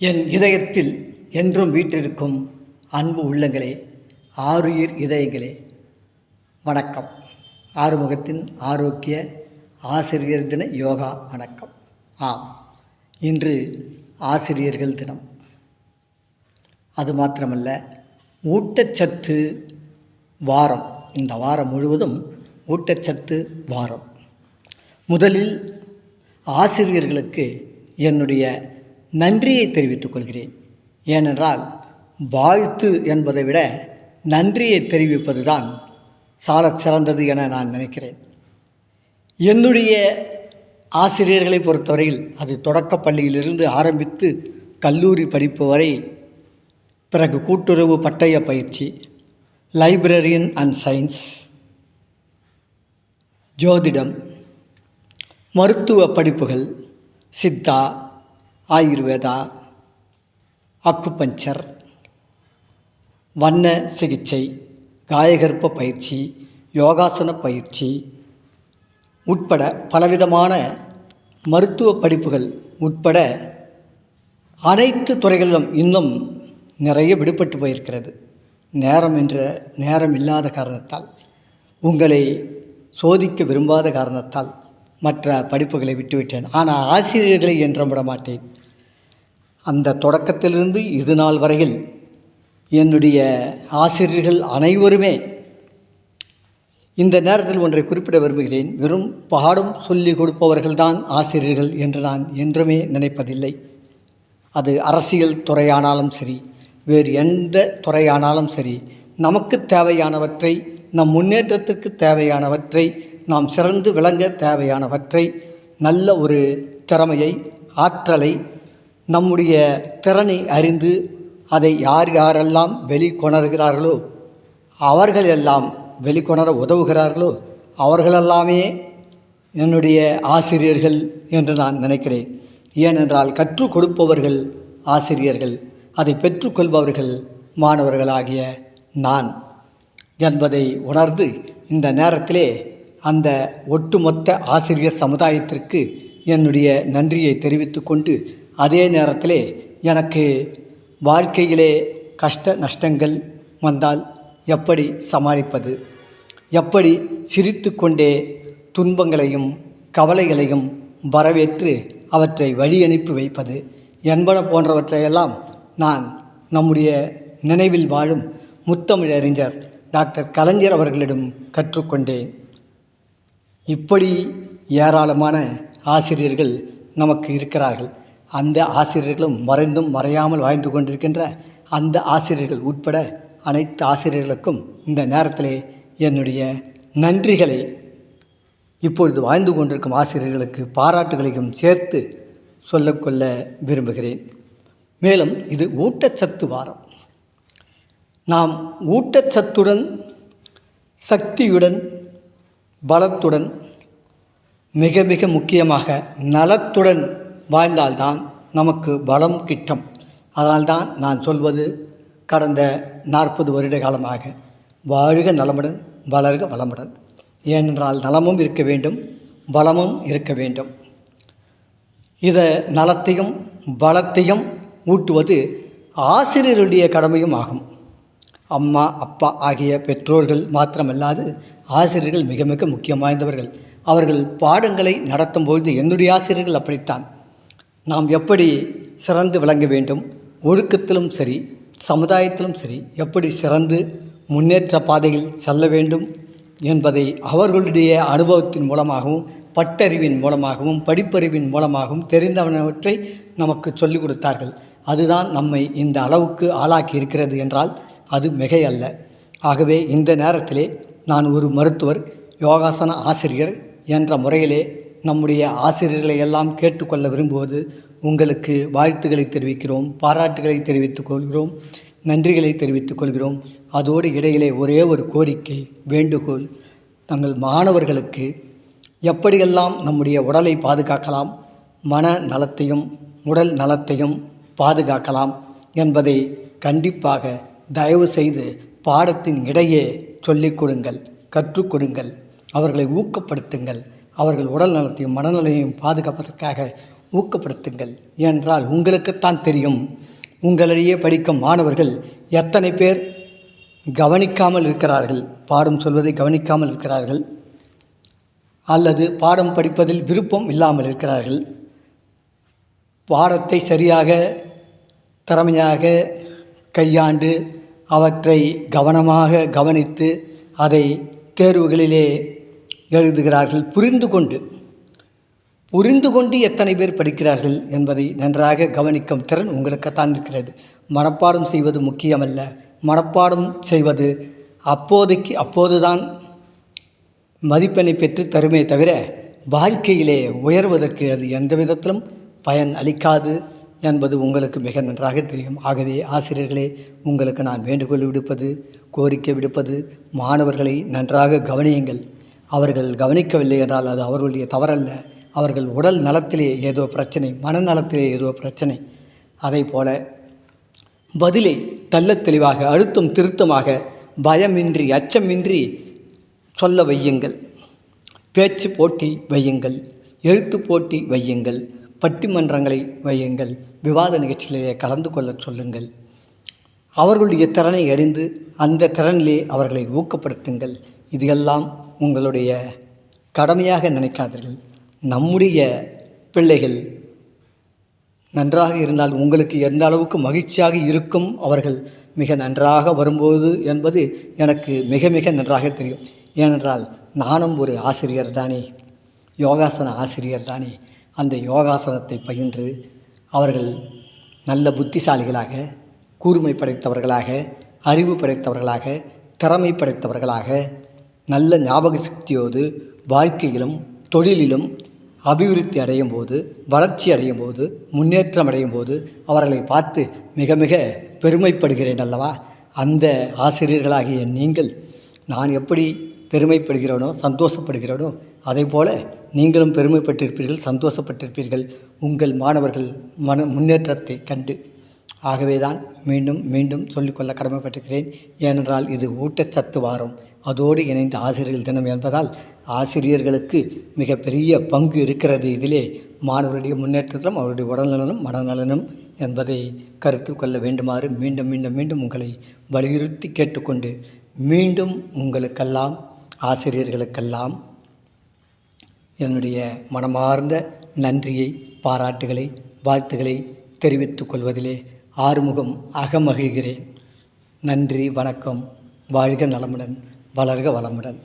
என் இதயத்தில் என்றும் வீற்றிருக்கும் அன்பு உள்ளங்களே ஆறுயிர் இதயங்களே. வணக்கம். ஆறுமுகத்தின் ஆரோக்கிய ஆசிரியர் தின யோகா வணக்கம். ஆம் இன்று ஆசிரியர்கள் தினம். அது மாத்திரமல்ல ஊட்டச்சத்து வாரம். இந்த வாரம் முழுவதும் ஊட்டச்சத்து வாரம். முதலில் ஆசிரியர்களுக்கு என்னுடைய நன்றியை தெரிவித்துக் கொள்கிறேன். ஏனென்றால் வாழ்த்து என்பதை விட நன்றியை தெரிவிப்பது தான் சாலச் சிறந்தது என நான் நினைக்கிறேன். என்னுடைய ஆசிரியர்களை பொறுத்தவரையில் அது தொடக்கப் பள்ளியிலிருந்து ஆரம்பித்து கல்லூரி படிப்பு வரை பிறகு கூட்டுறவு பட்டய பயிற்சி லைப்ரரியன் அண்ட் சயின்ஸ் ஜோதிடம் மருத்துவ படிப்புகள் சித்தா ஆயுர்வேதா அக்குபஞ்சர் வண்ண சிகிச்சை காயகற்ப பயிற்சி யோகாசன பயிற்சி உட்பட பலவிதமான மருத்துவ படிப்புகள் உட்பட அனைத்து துறைகளிலும் இன்னும் நிறைய விடுபட்டு போயிருக்கிறது. நேரம் என்ற நேரம் இல்லாத காரணத்தால் உங்களை சோதிக்க விரும்பாத காரணத்தால் மற்ற படிப்புகளை விட்டுவிட்டேன். ஆனால் ஆசிரியர்களை என்றும் விட மாட்டேன் அந்த தொடக்கத்திலிருந்து இது நாள் வரையில் என்னுடைய ஆசிரியர்கள் அனைவருமே இந்த நேரத்தில் ஒன்றை குறிப்பிட விரும்புகிறேன். வெறும் பாடம் சொல்லிக் கொடுப்பவர்கள்தான் ஆசிரியர்கள் என்று நான் என்றுமே நினைப்பதில்லை. அது அரசியல் துறையானாலும் சரி வேறு எந்த துறையானாலும் சரி நமக்கு தேவையானவற்றை நம் முன்னேற்றத்திற்கு தேவையானவற்றை நாம் சிறந்து விளங்க தேவையானவற்றை நல்ல ஒரு திறமையை ஆற்றலை நம்முடைய திறனை அறிந்து அதை யார் யாரெல்லாம் வெளிக்கொணர்கிறார்களோ அவர்கள் எல்லாம் வெளிக்கொணர உதவுகிறார்களோ அவர்களெல்லாமே என்னுடைய ஆசிரியர்கள் என்று நான் நினைக்கிறேன். ஏனென்றால் கற்றுக் கொடுப்பவர்கள் ஆசிரியர்கள் அதை பெற்றுக்கொள்பவர்கள் மாணவர்களாகிய நான் என்பதை உணர்ந்து இந்த நேரத்திலே அந்த ஒட்டுமொத்த ஆசிரியர் சமுதாயத்திற்கு என்னுடைய நன்றியை தெரிவித்து கொண்டு அதே நேரத்திலே எனக்கு வாழ்க்கையிலே கஷ்ட நஷ்டங்கள் வந்தால் எப்படி சமாளிப்பது? எப்படி சிரித்து கொண்டே துன்பங்களையும் கவலைகளையும் வரவேற்று அவற்றை வழி அனுப்பி வைப்பது? என்பன போன்றவற்றையெல்லாம் நான் நம்முடைய நினைவில் வாழும் முத்தமிழறிஞர் டாக்டர் கலைஞர் அவர்களிடம் கற்றுக்கொண்டேன். இப்படி ஏராளமான ஆசிரியர்கள் நமக்கு இருக்கிறார்கள். அந்த ஆசிரியர்களும் மறைந்தும் மறையாமல் வாழ்ந்து கொண்டிருக்கின்ற அந்த ஆசிரியர்கள் உட்பட அனைத்து ஆசிரியர்களுக்கும் இந்த நேரத்திலே என்னுடைய நன்றிகளை இப்பொழுது வாழ்ந்து கொண்டிருக்கும் ஆசிரியர்களுக்கு பாராட்டுகளையும் சேர்த்து சொல்லக்கொள்ள விரும்புகிறேன். மேலும் இது ஊட்டச்சத்து வாரம். நாம் ஊட்டச்சத்துடன் சக்தியுடன் பலத்துடன் மிக மிக முக்கியமாக நலத்துடன் வாழ்ந்தால்தான் நமக்கு பலம் கிட்டும். அதனால்தான் நான் சொல்வது கடந்த நாற்பது வருட காலமாக வாழ்க நலமுடன் வளர்க வளமுடன். ஏனென்றால் நலமும் இருக்க வேண்டும் பலமும் இருக்க வேண்டும். இதை நலத்தையும் பலத்தையும் ஊட்டுவது ஆசிரியருடைய கடமையும் ஆகும். அம்மா அப்பா ஆகிய பெற்றோர்கள் மாத்திரமல்லாது ஆசிரியர்கள் மிக மிக முக்கியம் வாய்ந்தவர்கள். அவர்கள் பாடங்களை நடத்தும் பொழுது என்னுடைய ஆசிரியர்கள் அப்படித்தான். நாம் எப்படி சிறந்து விளங்க வேண்டும்? ஒழுக்கத்திலும் சரி சமுதாயத்திலும் சரி எப்படி சிறந்து முன்னேற்ற பாதையில் செல்ல வேண்டும் என்பதை அவர்களுடைய அனுபவத்தின் மூலமாகவும் பட்டறிவின் மூலமாகவும் படிப்பறிவின் மூலமாகவும் தெரிந்தவனவற்றை நமக்கு சொல்லிக் கொடுத்தார்கள். அதுதான் நம்மை இந்த அளவுக்கு ஆளாக்கி இருக்கிறது என்றால் அது மிகை அல்ல. ஆகவே இந்த நேரத்திலே நான் ஒரு மருத்துவர் யோகாசன ஆசிரியர் என்ற முறையிலே நம்முடைய ஆசிரியர்களை எல்லாம் கேட்டுக்கொள்ள விரும்புவது உங்களுக்கு வாழ்த்துக்களை தெரிவிக்கிறோம் பாராட்டுகளை தெரிவித்துக் கொள்கிறோம் நன்றிகளை தெரிவித்துக் கொள்கிறோம். அதோடு இடையிலே ஒரே ஒரு கோரிக்கை வேண்டுகோள். தங்கள் மாணவர்களுக்கு எப்படியெல்லாம் நம்முடைய உடலை பாதுகாக்கலாம் மன நலத்தையும் உடல் நலத்தையும் பாதுகாக்கலாம் என்பதை கண்டிப்பாக தயவு செய்து பாடத்தின் இடையே சொல்லிக் கொடுங்கள் கற்றுக் கொடுங்கள் அவர்களை ஊக்கப்படுத்துங்கள் அவர்கள் உடல் நலத்தையும் மனநலையும் பாதுகாப்பதற்காக ஊக்கப்படுத்துங்கள் என்றால் உங்களுக்குத்தான் தெரியும். உங்களிடையே படிக்கும் மாணவர்கள் எத்தனை பேர் கவனிக்காமல் இருக்கிறார்கள்? பாடம் சொல்வதை கவனிக்காமல் இருக்கிறார்கள்? அல்லது பாடம் படிப்பதில் விருப்பம் இல்லாமல் இருக்கிறார்கள்? பாடத்தை சரியாக திறமையாக கையாண்டு அவற்றை கவனமாக கவனித்து அதை தேர்வுகளிலே எழுதுகிறார்கள் புரிந்து கொண்டு. புரிந்து கொண்டு எத்தனை பேர் படிக்கிறார்கள் என்பதை நன்றாக கவனிக்கும் திறன் உங்களுக்குத்தான் இருக்கிறது. மனப்பாடம் செய்வது முக்கியமல்ல. மனப்பாடம் செய்வது அப்போதைக்கு அப்போதுதான் மதிப்பெண்ணை பெற்று தருமே தவிர வாழ்க்கையிலே உயர்வதற்கு அது எந்த விதத்திலும் பயன் அளிக்காது. என்பது உங்களுக்கு மிக நன்றாக தெரியும். ஆகவே ஆசிரியர்களே உங்களுக்கு நான் வேண்டுகோள் விடுப்பது கோரிக்கை விடுப்பது மாணவர்களை நன்றாக கவனியுங்கள். அவர்கள் கவனிக்கவில்லை என்றால் அது அவர்களுடைய தவறல்ல. அவர்கள் உடல் நலத்திலே ஏதோ பிரச்சனை மனநலத்திலே ஏதோ பிரச்சனை. அதை போல பதிலை தள்ள தெளிவாக அழுத்தம் திருத்தமாக பயமின்றி அச்சமின்றி சொல்ல வையுங்கள். பேச்சு போட்டி வையுங்கள். எழுத்து போட்டி வையுங்கள். பட்டிமன்றங்களை வையுங்கள். விவாத நிகழ்ச்சிகளிலே கலந்து கொள்ள சொல்லுங்கள். அவர்களுடைய திறனை அறிந்து அந்த திறனிலே அவர்களை ஊக்கப்படுத்துங்கள். இது எல்லாம் உங்களுடைய கடமையாக நினைக்காதீர்கள். நம்முடைய பிள்ளைகள் நன்றாக இருந்தால் உங்களுக்கு எந்த அளவுக்கு மகிழ்ச்சியாக இருக்கும் அவர்கள் மிக நன்றாக வரும்போது என்பது எனக்கு மிக மிக நன்றாக தெரியும். ஏனென்றால் நானும் ஒரு ஆசிரியர் தானே. யோகாசன ஆசிரியர் தானே. அந்த யோகாசனத்தை பயின்று அவர்கள் நல்ல புத்திசாலிகளாக கூர்மை படைத்தவர்களாக அறிவு படைத்தவர்களாக திறமை படைத்தவர்களாக நல்ல ஞாபக சக்தியோடு வாழ்க்கையிலும் தொழிலிலும் அபிவிருத்தி அடையும் போது வளர்ச்சி அடையும் போது முன்னேற்றம் அடையும் போது அவர்களை பார்த்து மிக மிக பெருமைப்படுகிறேன் அல்லவா? அந்த ஆசிரியர்களாகிய நீங்கள் நான் எப்படி பெருமைப்படுகிறேனோ சந்தோஷப்படுகிறேனோ அதேபோல நீங்களும் பெருமைப்பட்டிருப்பீர்கள் சந்தோஷப்பட்டிருப்பீர்கள். உங்கள் மாணவர்கள் மன முன்னேற்றத்தை கண்டு. ஆகவே தான் மீண்டும் மீண்டும் சொல்லிக்கொள்ள கடமைப்பட்டிருக்கிறேன். ஏனென்றால் இது ஊட்டச்சத்து வாரம். அதோடு இணைந்த ஆசிரியர்கள் தினம் என்பதால் ஆசிரியர்களுக்கு மிகப்பெரிய பங்கு இருக்கிறது. இதிலே மாணவருடைய முன்னேற்றத்திலும் அவருடைய உடல்நலனும் மனநலனும் என்பதை கருத்தில் கொள்ள வேண்டுமாறு மீண்டும் மீண்டும் மீண்டும் உங்களை வலியுறுத்தி கேட்டுக்கொண்டு மீண்டும் உங்களுக்கெல்லாம் ஆசிரியர்களுக்கெல்லாம் என்னுடைய மனமார்ந்த நன்றியை பாராட்டுகளை வாழ்த்துக்களை தெரிவித்துக் கொள்வதிலே ஆறுமுகம் அகமகிழ்கிறேன். நன்றி வணக்கம். வாழ்க நலமுடன் வளர்க வளமுடன்.